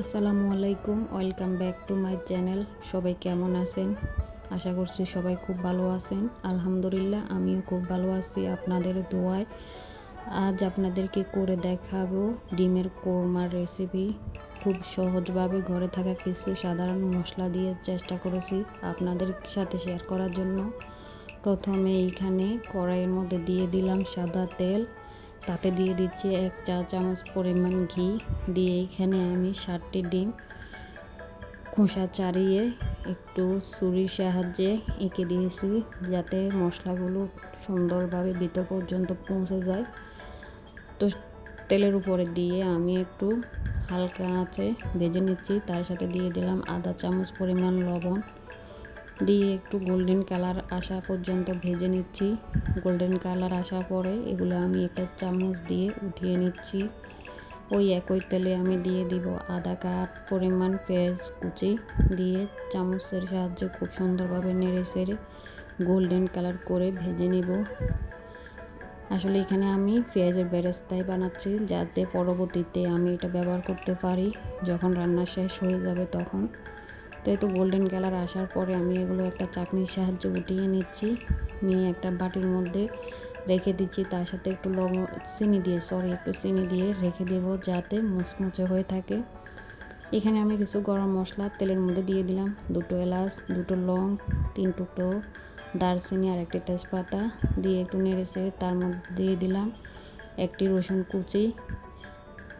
আসসালামু আলাইকুম, welcome back to my channel. সবাই কেমন আছেন? আশা করছি সবাই খুব ভালো আছেন। আলহামদুলিল্লাহ, আমিও খুব ভালো আছি আপনাদের দোয়ায়। আজ আপনাদেরকে করে দেখাবো ডিমের কোরমার রেসিপি খুব সহজভাবে ঘরে থাকা কিছু সাধারণ মশলা দিয়ে চেষ্টা করেছি আপনাদের সাথে শেয়ার করার জন্য। প্রথমে এইখানে কড়াইয়ের মধ্যে দিয়ে দিলাম সাদা তেল। তাতে দিয়ে দিচ্ছি এক চা চামচ পরিমাণ ঘি। দিয়ে এইখানে আমি ষাটটি ডিম খোসা চাড়িয়ে একটু ছুরির সাহায্যে এঁকে দিয়েছি যাতে মশলাগুলো সুন্দরভাবে ভিতর পর্যন্ত পৌঁছে যায়। তো তেলের উপরে দিয়ে আমি একটু হালকা আঁচে ভেজে নিচ্ছি। তার সাথে দিয়ে দিলাম আধা চামচ পরিমাণ লবণ। দিয়ে একটু গোল্ডেন কালার আসা পর্যন্ত ভেজে নিচ্ছি। গোল্ডেন কালার আসার পরে এগুলো আমি একটা চামচ দিয়ে উঠিয়ে নিচ্ছি। ওই একই তেলে আমি দিয়ে দিব আধা কাপ পরিমাণ পেঁয়াজ কুচি দিয়ে চামচের সাহায্যে খুব সুন্দরভাবে নেড়ে সেড়ে গোল্ডেন কালার করে ভেজে নিব। আসলে এখানে আমি পেঁয়াজের বেরেস্তাই বানাচ্ছি যাতে পরবর্তীতে আমি এটা ব্যবহার করতে পারি। যখন রান্না শেষ হয়ে যাবে তখন। তো একটু গোল্ডেন কালার আসার পরে আমি এগুলো একটা চাকনির সাহায্যে উঠিয়ে নিচ্ছি। নিয়ে একটা বাটির মধ্যে রেখে দিচ্ছি। তার সাথে একটু লবণ, চিনি দিয়ে সরি একটু চিনি দিয়ে রেখে দেবো যাতে মুচমুচে হয়ে থাকে। এখানে আমি কিছু গরম মশলা তেলের মধ্যে দিয়ে দিলাম। দুটো এলাচ, দুটো লং, তিন টুকরো দারচিনি আর একটি তেজপাতা দিয়ে একটু নেড়েছে তার মধ্যে দিয়ে দিলাম। একটি রসুন কুচি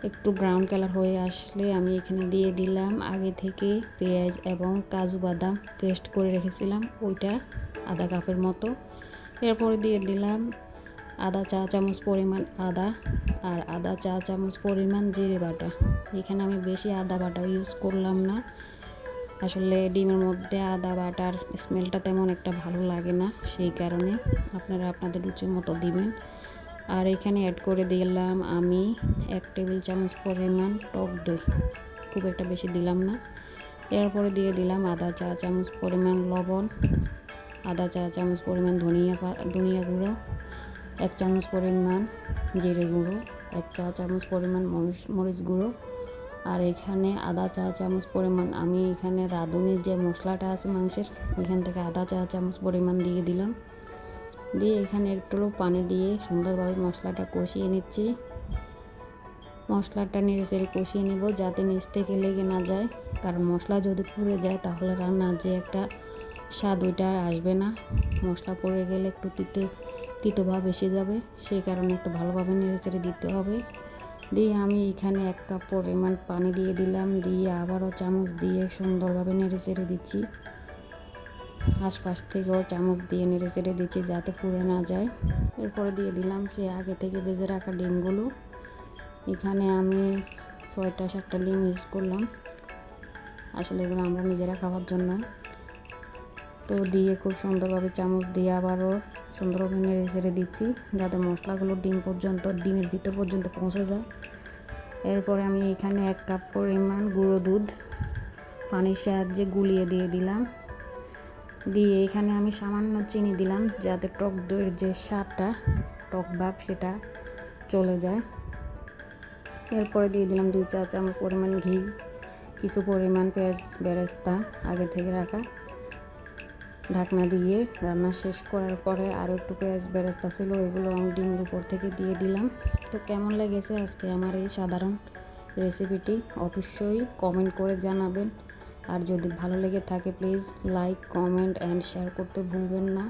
একটু ব্রাউন কালার হয়ে আসলে আমি এখানে দিয়ে দিলাম। আগে থেকে পেঁয়াজ এবং কাজু বাদাম পেস্ট করে রেখেছিলাম। ওইটা আধা কাপের মতো। এরপরে দিয়ে দিলাম আদা চা চামচ পরিমাণ আদা আর আদা চা চামচ পরিমাণ জিরে বাটা। এখানে আমি বেশি আদা বাটা ইউজ করলাম না। আসলে ডিমের মধ্যে আদা বাটার স্মেলটা তেমন একটা ভালো লাগে না। সেই কারণে আপনারা আপনাদের রুচি মতো দিবেন। আর এখানে অ্যাড করে দিলাম আমি এক টেবিল চামচ পরিমাণ টক দই। খুব একটা বেশি দিলাম না। এরপরে দিয়ে দিলাম আধা চা চামচ পরিমাণ লবণ আধা চা চামচ পরিমাণ ধনিয়া ধনিয়া গুঁড়ো, এক চামচ পরিমাণ জিরে গুঁড়ো, এক চা চামচ পরিমাণ মরিচ মরিচ গুঁড়ো। আর এখানে আধা চা চামচ পরিমাণ, আমি এখানে রাঁধুনির যে মশলাটা আছে মাংসের, ওইখান থেকে আধা চা চামচ পরিমাণ দিয়ে দিলাম। দিয়ে এখানে একটু পানি দিয়ে সুন্দরভাবে মশলাটা কষিয়ে নিচ্ছি। মশলাটা নেড়ে চেড়ে কষিয়ে নেব যাতে নিচ থেকে লেগে না যায়। কারণ মশলা যদি পুড়ে যায় তাহলে রান্না যে একটা স্বাদ ওইটা আর আসবে না। মশলা পড়ে গেলে একটু তিতে, তিতো ভাব এসে যাবে। সেই কারণে একটু ভালোভাবে নেড়ে চেড়ে দিতে হবে। দিয়ে আমি এখানে এক কাপ পরিমাণ পানি দিয়ে দিলাম। দিয়ে আবারও চামচ দিয়ে সুন্দরভাবে নেড়ে চেড়ে দিচ্ছি। আশপাশ থেকেও চামচ দিয়ে নেড়ে চেড়ে দিচ্ছি যাতে পুড়ে না যায়। এরপরে দিয়ে দিলাম সে আগে থেকে বেজে রাখা ডিমগুলো। এখানে আমি ছয়টা, সাতটা ডিম ইউজ করলাম। আসলে এগুলো আমরা নিজেরা খাওয়ার জন্য। তো দিয়ে খুব সুন্দরভাবে চামচ দিয়ে আবারও সুন্দরভাবে নেড়ে চেড়ে দিচ্ছি যাতে মশলাগুলো ডিম পর্যন্ত, ডিমের ভিতর পর্যন্ত পৌঁছে যায়। এরপরে আমি এখানে এক কাপ পরিমাণ গুঁড়ো দুধ পানির সাহায্যে গুলিয়ে দিয়ে দিলাম। দিয়ে এখানে আমি সামান্য চিনি দিলাম যাতে টক দইয়ের যে স্বাদটা, টক ভাব সেটা চলে যায়। এরপরে দিয়ে দিলাম দুই চা চামচ পরিমাণ ঘি, কিছু পরিমাণ পেঁয়াজ বেরেস্তা আগে থেকে রাখা। ঢাকনা দিয়ে রান্না শেষ করার পরে আরও একটু পেঁয়াজ বেরেস্তা ছিল, ওইগুলো আমি ডিমের উপর থেকে দিয়ে দিলাম। তো কেমন লেগেছে আজকে আমার এই সাধারণ রেসিপিটি অবশ্যই কমেন্ট করে জানাবেন। আর যদি ভালো লেগে থাকে please like comment and share করতে ভুলবেন না।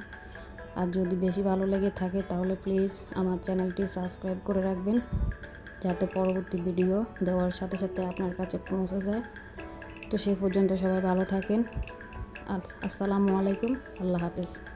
আর যদি বেশি ভালো লেগে থাকে, তাহলে প্লিজ আমার চ্যানেলটি সাবস্ক্রাইব করে রাখবেন, যাতে পরবর্তী ভিডিও দেওয়ার সাথে সাথে আপনার কাছে পৌঁছে যায়। তো সেই পর্যন্ত সবাই ভালো থাকেন। আর আসসালামু আলাইকুম, আল্লাহ হাফিজ।